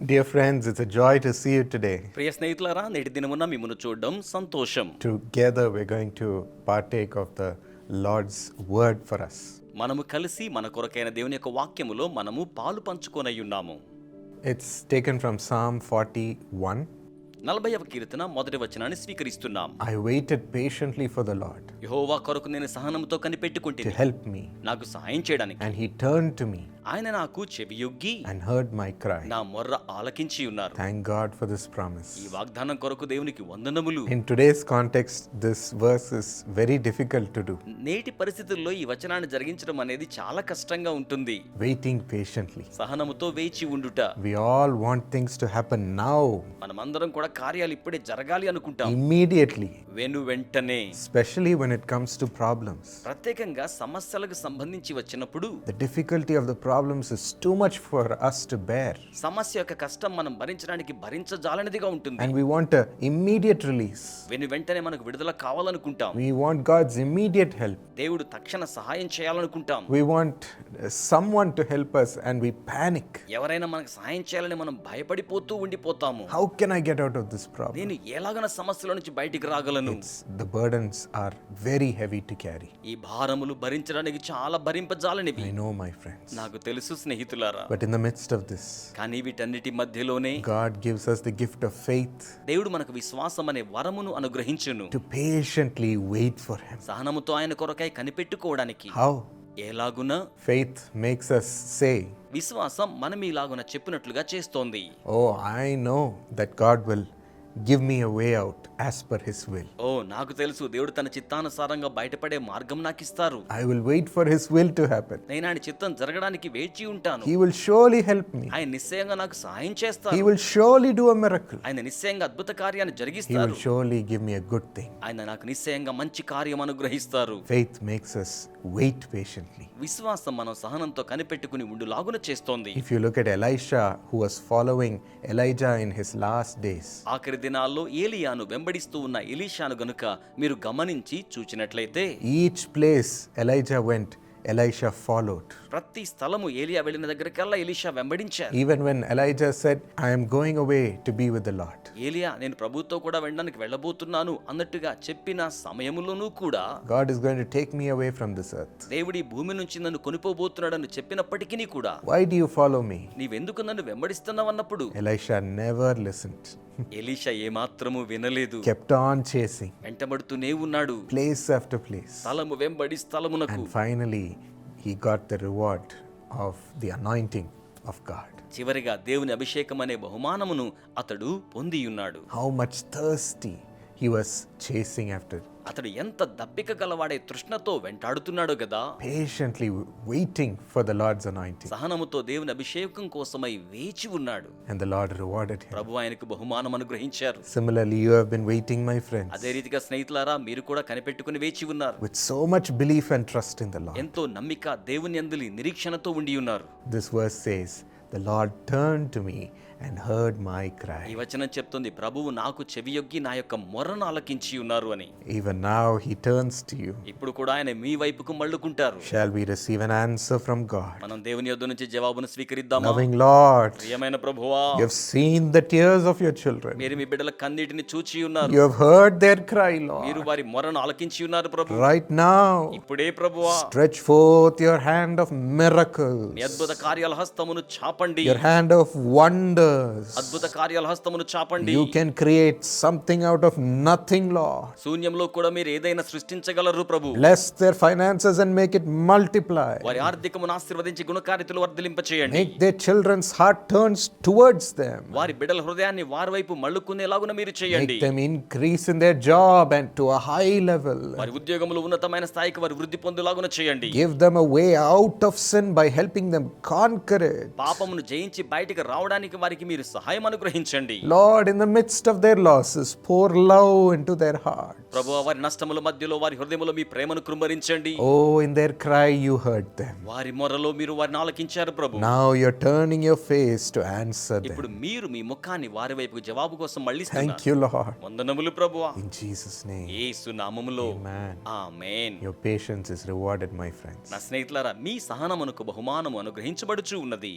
Dear friends, it's a joy to see you today. ప్రియ స్నేహితులారా నేటి దినమున మిమ్మల్ని చూడడం సంతోషం Together, we're going to partake of the Lord's word for us. మనము కలిసి మన కొరకైన దేవుని యొక్క వాక్యములో మనము పాలు పంచుకొనై ఉన్నాము It's taken from Psalm 41. నలభైవ కీర్తన మొదటి వచనాన్ని స్వీకరిస్తున్నాం I waited patiently for the Lord యెహోవా కొరకు నేను సహనంతో to కనిపెట్టుకుంటే help me, నాకు సహాయం చేయడానికి and He turned to me ఆయన నాకు చెవియొగ్గి అండ్ హర్డ్ మై క్రై నా మొర్ర ఆలకించి ఉన్నారు. Thank God for this promise ఈ వాగ్దానం కొరకు దేవునికి వందనములు. In today's context this verse is very difficult to do నేటి పరిస్థితుల్లో ఈ వచనాన్ని జరిగించడం అనేది చాలా కష్టంగా ఉంటుంది. వెయిటింగ్ పేషెంట్లీ సహనముతో వేచి ఉండుట. We all want things to happen now మనమందరం కూడా కార్యాలు ఇప్పుడే జరగాలి అనుకుంటాం. ఇమిడియట్లీ వెను వెంటనే. Specially when it comes to problems ప్రత్యేకంగా సమస్యలకు సంబంధించి వచ్చినప్పుడు the difficulty of the problems is too much for us to bear సమస్య యొక్క కష్టం మనం భరించడానికి భరించజాలనిదిగా ఉంటుంది. And we want immediate release వెను వెంటనే మనకు విడుదల కావాలనుకుంటాం. We want God's immediate help దేవుడు తక్షణ సహాయం చేయాలనుకుంటాం. We want someone to help us and we panic ఎవరైనా మనకు సహాయం చేయాలని మనం భయపడిపోతూ ఉండిపోతాము. How can I get out of this problem నేను ఎలాగన సమస్యల నుంచి బయటికి రాగలను. The burdens are very heavy to carry ఈ భారములు భరించడానికి చాలా భరింపజాలనివి. ఐ నో మై ఫ్రెండ్స్ నాకు తెలుసు స్నేహితులారా. But in the midst of this కానీ వీటన్నిటి మధ్యలోనే God gives us the gift of faith దేవుడు మనకు విశ్వాసం అనే వరమును అనుగ్రహించును. To patiently wait for him సహనముతో ఆయన కొరకై కనిపెట్టుకోవడానికి హౌ ఎలాగున? ఫెయిత్ మేక్స్ us సే విశ్వాసం మనం ఇలాగున చెప్పినట్లుగా చేస్తోంది. ఓ I know that God will give me way out as per his will oh నాకు తెలుసు. దేవుడు తన చిత్తానుసారంగా బయటపడే మార్గం నాకు ఇస్తారు. I will wait for his will to happen నేను ఆయన చిత్తం జరగడానికి వేచి ఉంటాను. He will surely help me ఆయన నిశ్చయంగా నాకు సహాయం చేస్తాడు he will surely do a miracle ఆయన నిశ్చయంగా అద్భుత కార్యాన్ని జరిగిస్తాడు he will surely give me a good thing ఆయన నాకు నిశ్చయంగా మంచి కార్యం అనుగ్రహిస్తారు. Faith makes us wait patiently. విశ్వాసం మనం సహనంతో కనిపెట్టుకుని ఉండు లాగున చేస్తోంది. If you look at Elisha who was following Elijah in his last days ఆఖరి దినాల్లో ఏలియాను వెంబడిస్తూ ఉన్న ఎలీషాను గనుక మీరు గమనించి చూచినట్లయితే each place Elijah went, Elisha followed. ప్రతి స్థలము ఏలియా వెళ్ళిన దగ్గరికల్లా ఎలీషా వెంబడించారు when Elijah said, I am going away to be with the Lord, ఏలియా నేను ప్రభుతో కూడా వెళ్ళడానికి వెళ్ళబోతున్నాను అన్నట్టుగా చెప్పిన సమయములోనూ కూడా God is going to take me away from this earth. దేవుడి భూమి నుంచి నన్ను కొనిపోబోతున్నాడని చెప్పినప్పటికీ కూడా Why do you follow me? నీవెందుకు నన్ను వెంబడిస్తున్నావు అన్నప్పుడు Elisha never listened, ఎలిష ఏమాత్రము వినలేదు. కెప్ట్ ఆన్ చేసి వెంటబడుతూనే ఉన్నాడు ప్లేస్ ఆఫ్టర్ ప్లేస్ స్థలము వెంబడి స్థలమునకు. Finally he got the reward of the anointing of God చివరిగా దేవుని అభిషేకం అనే బహుమానమును అతడు పొంది ఉన్నాడు how much thirsty he was chasing after, అతడు ఎంత దప్పిక గలవాడే తృష్ణతో వెంటాడుతున్నాడో కదా patiently waiting for the Lord's anointing. సహనముతో దేవుని అభిషేకం కోసమై వేచి ఉన్నాడు And the Lord rewarded him. ప్రభు ఆయనకు బహుమానం అనుగ్రహించారు Similarly, you have been waiting, my friends, అదే రీతిగా స్నేహితులారా మీరు కూడా కనిపెట్టుకుని వేచి ఉన్నారు with so much belief and trust in the Lord. ఎంతో నమ్మిక దేవుని అందులి నిరీక్షణతో ఉండి ఉన్నారు This verse says, The Lord turned to me and heard my ఈ cry. వచనం చెప్తుంది ప్రభువు నాకు చెవియొగ్గి నా యొక్క మొర్రను ఆలకించి ఉన్నారు అని Even now, he turns to you. ఇప్పుడు కూడా ఆయన మీ వైపుకు మళ్ళుకుంటారు Shall we receive an answer from God? మనం దేవుని యొద్ద నుంచి జవాబును స్వీకరిద్దామా Loving Lord, ప్రియమైన ప్రభువా you have seen the tears of your children. మీరు మీ బిడ్డల కన్నీటిని చూచి ఉన్నారు You have heard their cry, Lord. మీరు వారి మొరను ఆలకించి ఉన్నారు ప్రభు Right now, ఇప్పుడే ప్రభువా stretch forth your hand of miracles, మీ అద్భుత కార్యాల హస్తమును చాపండి your hand of wonders. అద్భుత కార్యాల హస్తమును చాపండి You can create something out of nothing, Lord. శూన్యంలో కూడా మీరు ఏదైనా సృష్టించగలరు ప్రభు Bless their finances and make it multiply. వారి ఆర్థికమును ఆశీర్వదించి గుణకార్యతలు వర్ధలింప చేయండి Make their children's heart turns towards them. వారి బిడ్డల హృదయాన్ని వారి వైపు మళ్ళుకునేలాగున మీరు చేయండి Make them increase in their job and to a high level. వారి ఉద్యోగములు ఉన్నతమైన స్థాయికి వారి వృద్ధి పొందేలాగున చేయండి Give them a way out of sin by helping them conquer it. పాపమును జయించి బయటికి రావడానికి వారికి మీరు సహాయం అనుగ్రహించండి Lord, in the midst of their losses, pour love into their heart. ప్రభు వారి నష్టముల మధ్యలో వారి హృదయములో మీ ప్రేమను కృంభరించండి Oh, in their cry, you heard them. వారి మొరలో మీరు వారిని ఆలకించారు ప్రభు Now you're turning your face to answer them. ఇప్పుడు మీరు మీ ముఖాన్ని వారి వైపు జవాబు కోసం మళ్ళీ Thank you, Lord. వందనములు ప్రభువా In Jesus' name. యేసు నామములో Amen. Amen Your patience is rewarded, my friends. నా స్నేహితులారా మీ సహనమునకు బహుమానము అనుగ్రహించబడుచు ఉన్నది